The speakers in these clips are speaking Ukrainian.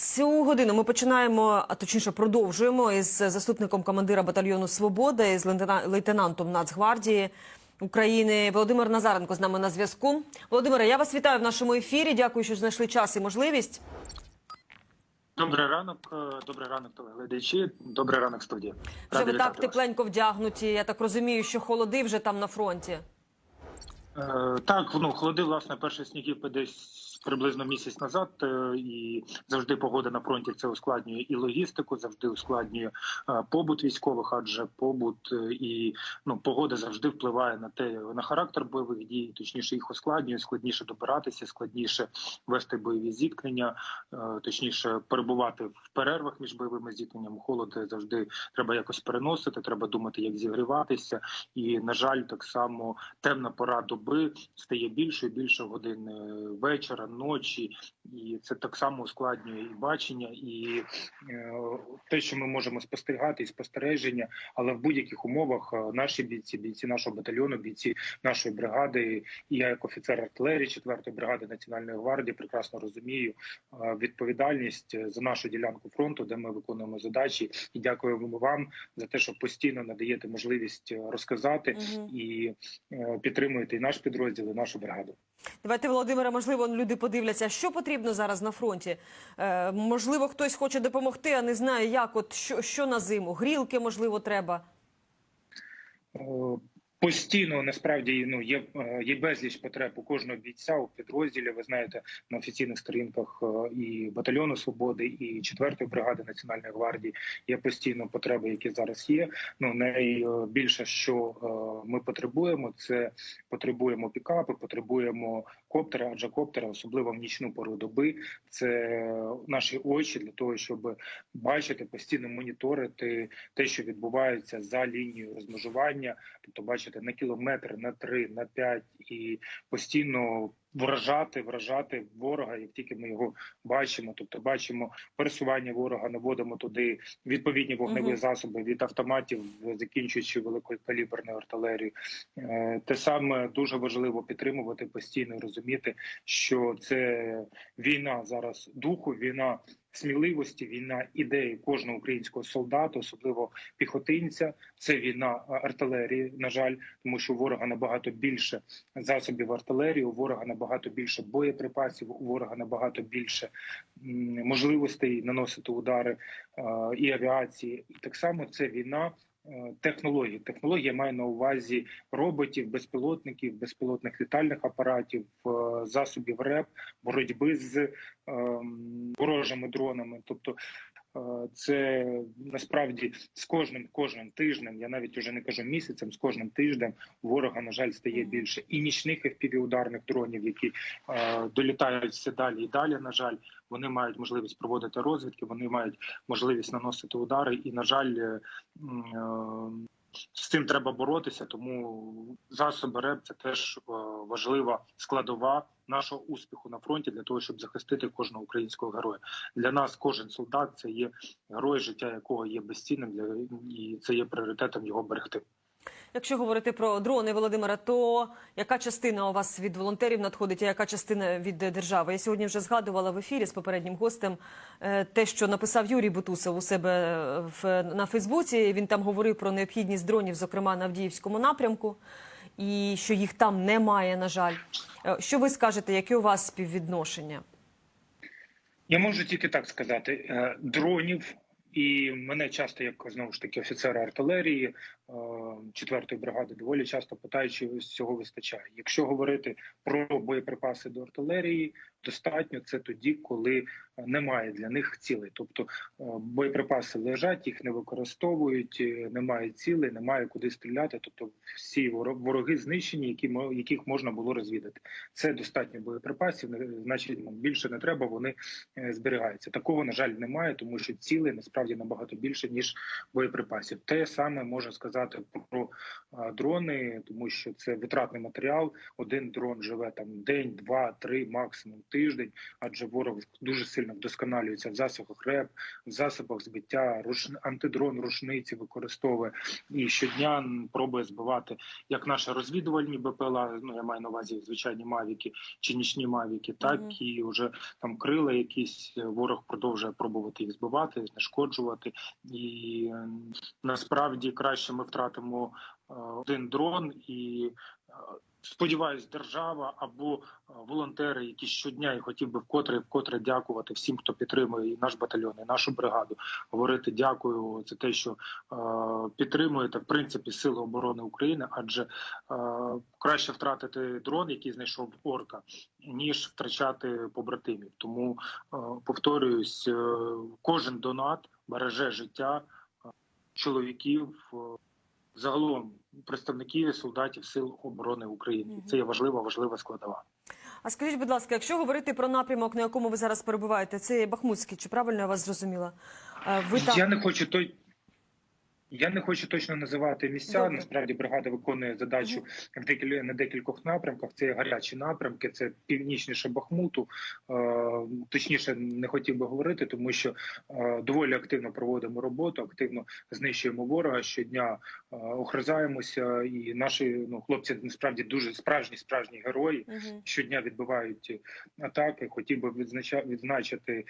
Цю годину ми починаємо, а точніше продовжуємо із заступником командира батальйону Свобода із лейтена- лейтенантом Нацгвардії України Володимир Назаренко з нами на зв'язку. Володимире, я вас вітаю в нашому ефірі. Дякую, що знайшли час і можливість. Добрий ранок, е, добрий ранок, телеглядачі. Добрий ранок, студія. Вже ви так вас. тепленько вдягнуті. Я так розумію, що холоди вже там на фронті. Е, Так, ну холоди, власне, перший сніг піде десь приблизно місяць назад, е, і завжди погода на фронті це ускладнює і логістику, завжди ускладнює е, побут військових, адже побут е, і ну погода завжди впливає на те на характер бойових дій, точніше їх ускладнює, складніше добиратися, складніше вести бойові зіткнення, точніше перебувати в перервах між бойовими зіткненнями. Холод завжди треба якось переносити, треба думати, як зігріватися. І на жаль, так само темна пора доби стає більше і більше годин вечора, ночі, і це так само ускладнює і бачення, і е, те, що ми можемо спостерігати, і спостереження, але в будь-яких умовах е, наші бійці, бійці нашого батальйону, бійці нашої бригади, і я як офіцер артилерії 4-ї бригади Національної гвардії прекрасно розумію е, відповідальність за нашу ділянку фронту, де ми виконуємо задачі, і дякуємо вам за те, що постійно надаєте можливість розказати Мгм. і підтримуєте і наш підрозділ, і нашу бригаду. Давайте, Володимире, можливо, люди подивляться, що потрібно зараз на фронті. Е, можливо, хтось хоче допомогти, а не знає, як от що, що на зиму. Грілки, можливо, треба. Постійно насправді ну є, е, є безліч потреб у кожного бійця у підрозділі. Ви знаєте на офіційних сторінках е, і батальйону свободи, і 4-ї бригади національної гвардії є постійно потреби, які зараз є. Ну найбільше, що е, ми потребуємо, це потребуємо пікапи, потребуємо коптери, адже коптери, особливо в нічну пору доби, це наші очі для того, щоб бачити постійно моніторити те, що відбувається за лінією розмежування, тобто бачити на кілометр, на три, на п'ять і постійно вражати, вражати ворога, як тільки ми його бачимо. Тобто бачимо пересування ворога, наводимо туди відповідні вогневі Мгм. засоби від автоматів, закінчуючи великокаліберною артилерією. Е, Те саме дуже важливо підтримувати постійно розуміти, що це війна зараз духу, війна сміливості, війна ідеї кожного українського солдата, особливо піхотинця. Це війна артилерії, на жаль, тому що у ворога набагато більше засобів артилерії, у ворога набагато більше боєприпасів, у ворога набагато більше можливостей наносити удари і авіації. І так само це війна. Технології технологія має на увазі роботів, безпілотників, безпілотних літальних апаратів, е, засобів РЕП, боротьби з ем, ворожими дронами. Тобто це насправді з кожним кожним тижнем, я навіть уже не кажу місяцем, з кожним тижнем ворога на жаль стає більше і нічних FPV-ударних дронів, які е, долітають все далі і далі. На жаль, вони мають можливість проводити розвідки, вони мають можливість наносити удари, і на жаль. е, е, з цим треба боротися, тому засоби РЕП це теж е, важлива складова нашого успіху на фронті для того, щоб захистити кожного українського героя. Для нас кожен солдат це є герой, життя якого є безцінним для і це є пріоритетом його берегти. Якщо говорити про дрони, Володимира, то яка частина у вас від волонтерів надходить, а яка частина від держави? Я сьогодні вже згадувала в ефірі з попереднім гостем е, те, що написав Юрій Бутусов у себе е, в на Фейсбуці. Він там говорив про необхідність дронів, зокрема на Авдіївському напрямку, і що їх там немає. На жаль, Е, що ви скажете, які у вас співвідношення? Я можу тільки так сказати: е, дронів. І мене часто, як знову ж таки офіцера артилерії е, четвертої бригади, доволі часто питають, чи цього вистачає. Якщо говорити про боєприпаси до артилерії, достатньо це тоді, коли немає для них цілей. Тобто е, боєприпаси лежать, їх не використовують, е, немає цілей, немає куди стріляти. Тобто всі воро- вороги знищені, які яких можна було розвідати. Це достатньо боєприпасів, значить ну, більше не треба. Вони е, зберігаються. Такого на жаль немає, тому що цілей насправді набагато більше ніж боєприпасів. Те саме можна сказати про дрони, тому що це витратний матеріал. Один дрон живе там день, два, три, максимум тиждень, адже ворог дуже сильно вдосконалюється в засобах РЕП, в засобах збиття, руш... антидрон, рушниці використовує і щодня пробує збивати як наші розвідувальні БПЛА, ну я маю на увазі звичайні мавіки чи нічні мавіки, так Мгм. і вже там крила якісь е, ворог продовжує пробувати їх збивати, знешкоджувати. І насправді краще ми втратимо е, один дрон і. е, Сподіваюсь, держава або е, волонтери, які щодня і хотів би вкотре і вкотре дякувати всім, хто підтримує і наш батальйон, і нашу бригаду. Говорити дякую за те, що е, підтримуєте в принципі сили оборони України, адже е, краще втратити дрон, який знайшов орка, ніж втрачати побратимів. Тому е, повторююсь, е, кожен донат береже життя чоловіків. е, Загалом представників і солдатів сил оборони України це є важлива, важлива складова. А скажіть, будь ласка, якщо говорити про напрямок, на якому ви зараз перебуваєте, це Бахмутський, чи правильно я вас зрозуміла? Е, Ви там Я не хочу той. Я не хочу точно називати місця. Добре. Насправді бригада виконує задачу в декіль... на декількох напрямках. Це гарячі напрямки, це північніше Бахмуту. Е, точніше, не хотів би говорити, тому що е, доволі активно проводимо роботу, активно знищуємо ворога щодня. Е, охризаємося, і наші ну хлопці насправді дуже справжні, справжні герої. Мгм. щодня відбивають атаки. Хотів би відзнача- відзначити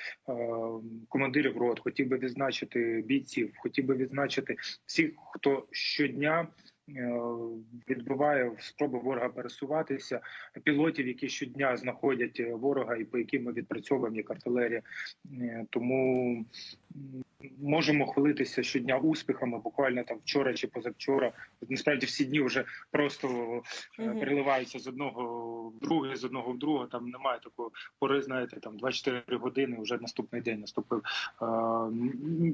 командирів рот, хотів би відзначити бійців, хотів би відзначити всіх, хто щодня. е, Відбиває спроби ворога пересуватися, пілотів, які щодня знаходять ворога, і по яким ми відпрацьовуємо як артилерія. Е, Тому можемо хвалитися щодня успіхами. Буквально там вчора чи позавчора. Насправді всі дні вже просто е, переливаються з одного в друге, з одного в друге. Там немає такої пори, знаєте, там 24 години. Вже наступний день наступив. Е,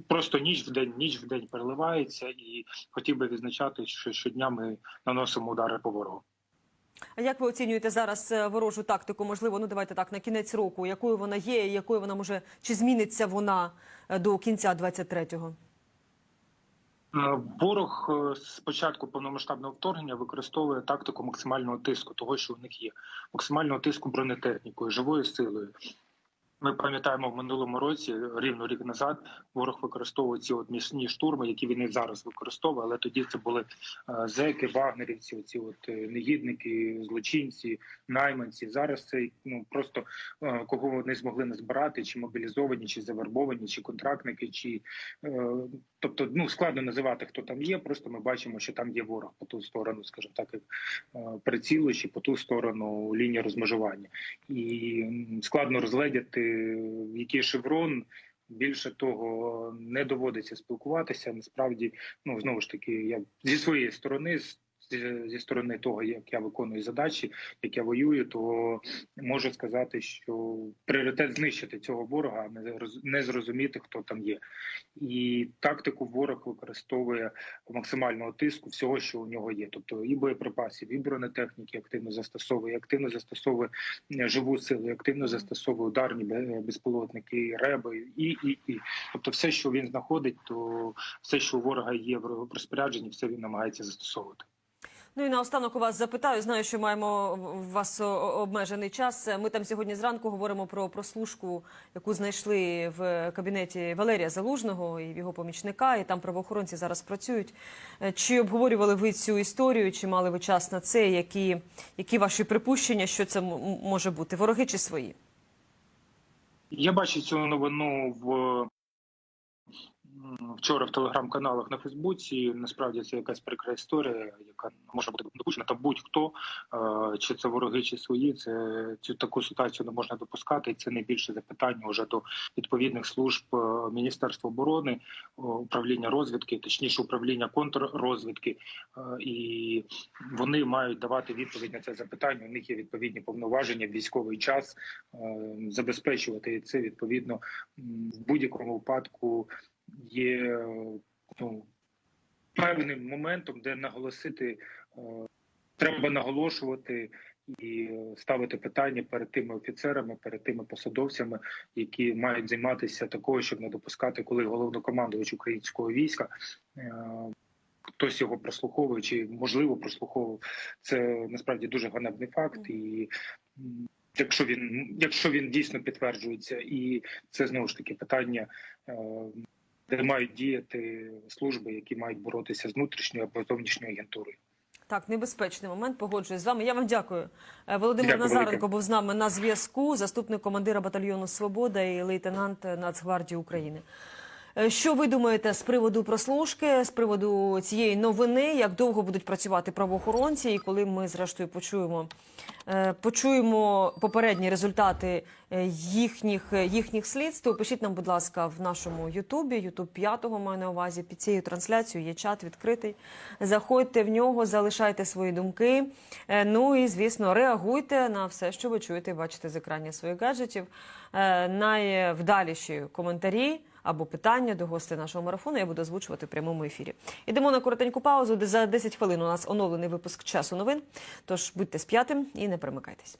Просто ніч в день, ніч в день переливається, і хотів би відзначати, що щодня ми наносимо удари по ворогу. А як ви оцінюєте зараз е, ворожу тактику? Можливо, ну давайте так на кінець року, якою вона є, якою вона може чи зміниться вона е, до кінця 23-го? Е, Ворог з початку повномасштабного вторгнення використовує тактику максимального тиску, того що у них є максимального тиску бронетехнікою, живою силою. Ми пам'ятаємо в минулому році, рівно рік назад, ворог використовував ці от міцні штурми, які він і зараз використовує. Але тоді це були е, зеки, вагнерівці, оці от е, негідники, злочинці, найманці. Зараз це ну просто е, кого вони змогли назбирати, чи мобілізовані, чи завербовані, чи контрактники, чи тобто ну складно називати, хто там є. Просто ми бачимо, що там є ворог по ту сторону, скажімо так, як прицілу, чи по ту сторону лінії розмежування і складно розгледіти, який шеврон. Більше того, не доводиться спілкуватися. Насправді, ну знову ж таки, я зі своєї сторони, з- зі, сторони того, як я виконую задачі, як я воюю, то можу сказати, що пріоритет знищити цього ворога, а не роз- не зрозуміти, хто там є. І тактику ворог використовує максимального тиску всього, що у нього є. Тобто і боєприпасів, і бронетехніки активно застосовує, активно застосовує е, живу силу, активно застосовує ударні бе- безпілотники, реби і, і, і. Тобто, все, що він знаходить, то все, що у ворога є в розпорядженні, все він намагається застосовувати. Ну і наостанок у вас запитаю. Знаю, що маємо в вас обмежений час. Ми там сьогодні зранку говоримо про прослушку, яку знайшли в кабінеті Валерія Залужного і його помічника. І там правоохоронці зараз працюють. Е, Чи обговорювали ви цю історію? Чи мали ви час на це? Які, які ваші припущення, що це може бути? Вороги чи свої? Я бачив цю новину в вчора в телеграм-каналах на Фейсбуці. Насправді це якась прикра історія, яка може бути допущена та будь-хто, е, чи це вороги, чи свої. Це цю таку ситуацію не можна допускати. Це найбільше запитання вже до відповідних служб е, Міністерства оборони, управління розвідки, точніше управління контррозвідки. Е, І вони мають давати відповідь на це запитання. У них є відповідні повноваження в військовий час забезпечувати це відповідно в будь-якому випадку є е, ну, певним моментом, де наголосити е, треба наголошувати і ставити питання перед тими офіцерами, перед тими посадовцями, які мають займатися такою, щоб не допускати, коли головнокомандувач українського війська. е, Хтось його прослуховує чи можливо прослуховував. Це насправді дуже ганебний факт, і якщо він якщо він дійсно підтверджується, і це знову ж таки питання, де мають діяти служби, які мають боротися з внутрішньою або зовнішньою агентурою. Так, небезпечний момент. Погоджуюсь з вами. Я вам дякую. Е, Володимир Дякую Назаренко велике. був з нами на зв'язку, заступник командира батальйону Свобода і лейтенант Нацгвардії України. Е, Що ви думаєте з приводу прослушки, з приводу цієї новини? Як довго будуть працювати правоохоронці? І коли ми зрештою почуємо, е, почуємо попередні результати е, їхніх, їхніх слідств? Пишіть нам, будь ласка, в нашому Ютубі, Ютуб 5 маю на увазі. Під цією трансляцією є чат відкритий. Заходьте в нього, залишайте свої думки. Ну і звісно, реагуйте на все, що ви чуєте і бачите з екранів своїх гаджетів. Найвдаліші коментарі або питання до гостей нашого марафону я буду озвучувати в прямому ефірі. Ідемо на коротеньку паузу, де за 10 хвилин у нас оновлений випуск часу новин. Тож будьте з п'ятим і не примикайтесь.